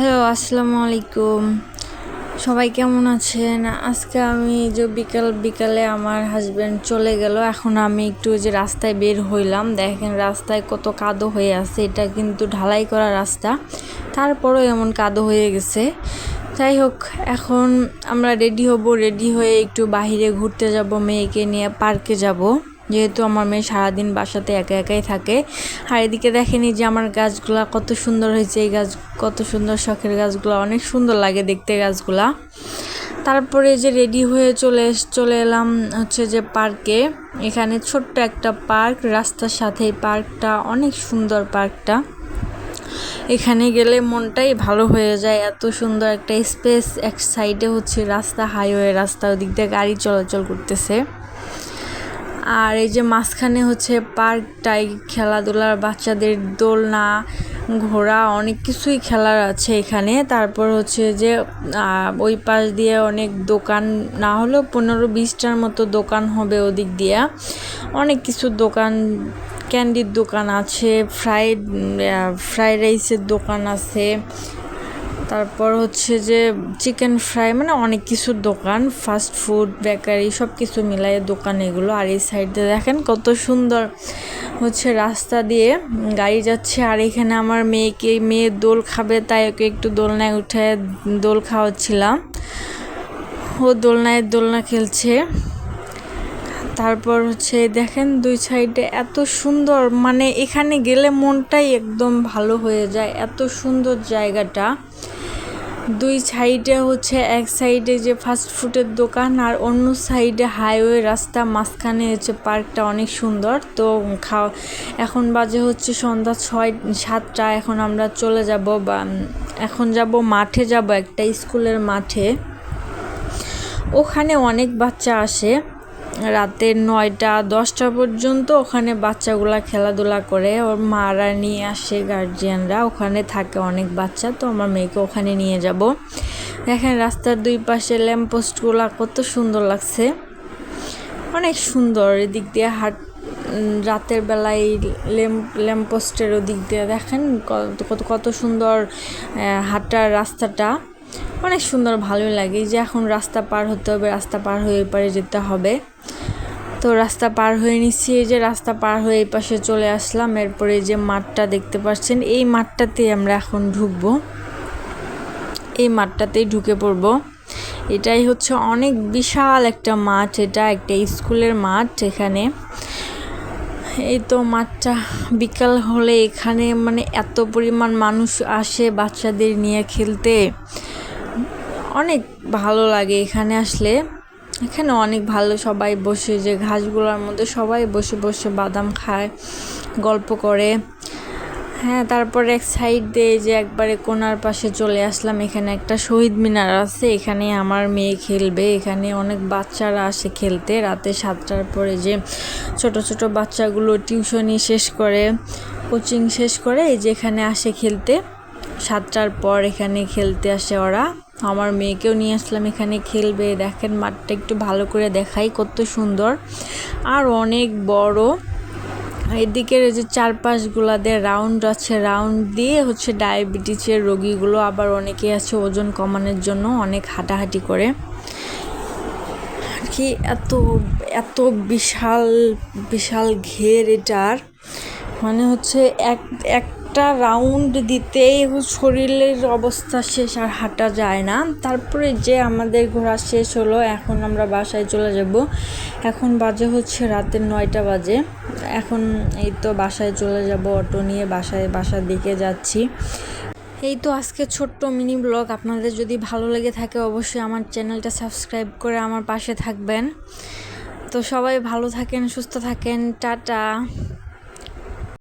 Hello, আসসালামু আলাইকুম। সবাই কেমন আছেন? আজকে আমি যে বিকাল, বিকালে আমার হাজব্যান্ড চলে গেল। এখন আমি একটু যে রাস্তায় বের হইলাম। দেখেন রাস্তায় কত কাদো হয়ে আছে। এটা কিন্তু ঢালাই করা রাস্তা। তারপরেও এমন কাদো হয়ে গেছে। যাই হোক, এখন আমরা রেডি হব। রেডি হয়ে একটু বাইরে ঘুরতে যাব, মেয়েকে নিয়ে পার্কে যাব। যেহেতু আমার মেয়ে সারাদিন বাসাতে একা একাই থাকে। আর এদিকে দেখেনি যে আমার গাছগুলা কত সুন্দর হয়েছে, এই গাছ কত সুন্দর শখের গাছগুলো, অনেক সুন্দর লাগে দেখতে গাছগুলা। তারপরে যে রেডি হয়ে চলে চলে এলাম হচ্ছে যে পার্কে এখানে ছোট্ট একটা পার্ক রাস্তার সাথে পার্কটা অনেক সুন্দর পার্কটা এখানে গেলে মনটাই ভালো হয়ে যায়, এত সুন্দর একটা স্পেস এক সাইডে হচ্ছে রাস্তা হাইওয়ে রাস্তা, ওদিক দিয়ে গাড়ি চলাচল করতেছে। আর এই যে মাঝখানে হচ্ছে পার্কটাই খেলাধুলার বাচ্চাদের দোলনা, ঘোড়া অনেক কিছুই খেলার আছে এখানে। তারপর হচ্ছে যে ওই পাশ দিয়ে অনেক দোকান, না হলেও পনেরো বিশটার মতো দোকান হবে ওদিক দিয়ে। অনেক কিছু দোকান, ক্যান্ডির দোকান আছে ফ্রাইড ফ্রাইড রাইসের দোকান আছে। তারপর হচ্ছে যে চিকেন ফ্রাই মানে অনেক কিছুর দোকান ফাস্ট ফুড বেকারি সব কিছু মিলাই দোকান এগুলো। আর এই সাইডে দেখেন কত সুন্দর হচ্ছে রাস্তা দিয়ে গাড়ি যাচ্ছে। আর এখানে আমার মেয়েকে, মেয়ে দোল খাবে, তাই ওকে একটু দোলনায় উঠে দোল খাওয়াচ্ছিলাম। ও দোলনায় দোলনা খেলছে। তারপর হচ্ছে দেখেন দুই সাইডে এত সুন্দর মানে এখানে গেলে মনটাই একদম ভালো হয়ে যায়। এত সুন্দর জায়গাটা। দুই সাইডে হচ্ছে এক সাইডে যে ফাস্ট ফুডের দোকান আর অন্য সাইডে হাইওয়ে রাস্তা মাঝখানে হচ্ছে পার্কটা অনেক সুন্দর। তো খাওয়া এখন বাজে হচ্ছে সন্ধ্যা ছয়, সাতটা, এখন আমরা চলে যাব বা এখন যাব মাঠে, যাব একটা স্কুলের মাঠে। ওখানে অনেক বাচ্চা আসে। রাতের নয়টা, দশটা পর্যন্ত ওখানে বাচ্চাগুলা খেলাধুলা করে। ওর মারা নিয়ে আসে গার্জিয়ানরা ওখানে থাকে অনেক বাচ্চা, তো আমার মেয়েকে ওখানে নিয়ে যাব। দেখেন রাস্তার দুই পাশে ল্যাম্পপোস্টগুলো কত সুন্দর লাগছে। অনেক সুন্দর। এদিক দিয়ে হাট রাতের বেলায় ল্যাম্প ল্যাম্পপোস্টের ওদিক দিয়ে দেখেন কত কত সুন্দর হাঁটার রাস্তাটা। অনেক সুন্দর, ভালোই লাগে। যে এখন রাস্তা পার হতে হবে, রাস্তা পার হয়ে পারে যেতে হবে। তো রাস্তা পার হয়ে নিচ্ছি, এই যে রাস্তা পার হয়ে এই পাশে চলে আসলাম। এরপরে যে মাঠটা দেখতে পাচ্ছেন, এই মাঠটাতেই আমরা এখন ঢুকবো। এই মাঠটাতেই ঢুকে পড়ব। এটাই হচ্ছে অনেক বিশাল একটা মাঠ, এটা একটা স্কুলের মাঠ এখানে। এই তো মাঠটা বিকাল হলে এখানে মানে এত পরিমাণ মানুষ আসে বাচ্চাদের নিয়ে খেলতে। অনেক ভালো লাগে এখানে আসলে। এখানে অনেক ভালো সবাই বসে, যে ঘাসগুলোর মধ্যে সবাই বসে বসে বাদাম খায়, গল্প করে। হ্যাঁ তারপরে এক সাইড দিয়ে যে একবারে কোনার পাশে চলে আসলাম, এখানে একটা শহীদ মিনার আছে। এখানে আমার মেয়ে খেলবে, এখানে অনেক বাচ্চারা আসে খেলতে। রাতে সাতটার পরে যে ছোট ছোট বাচ্চাগুলো টিউশনি শেষ করে, কোচিং শেষ করে, এই যে এখানে আসে খেলতে। সাতটার পর এখানে খেলতে আসে ওরা। আমার মেয়েকেও নিয়ে আসলাম, এখানে খেলবে। দেখেন, মাঠটা একটু ভালো করে দেখাই, কত সুন্দর। আর অনেক বড়। এদিকের যে চারপাশগুলাদের রাউন্ড আছে রাউন্ড দিয়ে হচ্ছে ডায়াবেটিসের রোগীগুলো আবার অনেকে আছে ওজন কমানোর জন্য, অনেক হাঁটাহাঁটি করে। আর কি এত এত বিশাল বিশাল ঘের এটার। মানে হচ্ছে এক এক একটা রাউন্ড দিতেই শরীরের অবস্থা শেষ আর হাঁটা যায় না। তারপরে যে আমাদের ঘোরা শেষ হলো, এখন আমরা বাসায় চলে যাব। এখন বাজে হচ্ছে রাতের নয়টা বাজে। এখন এই তো বাসায় চলে যাব, অটো নিয়ে বাসায়, বাসার দিকে যাচ্ছি। এই তো আজকে ছোট্ট মিনি ব্লগ। আপনাদের যদি ভালো লেগে থাকে, অবশ্যই আমার চ্যানেলটা সাবস্ক্রাইব করে আমার পাশে থাকবেন। তো সবাই ভালো থাকেন, সুস্থ থাকেন। টাটা।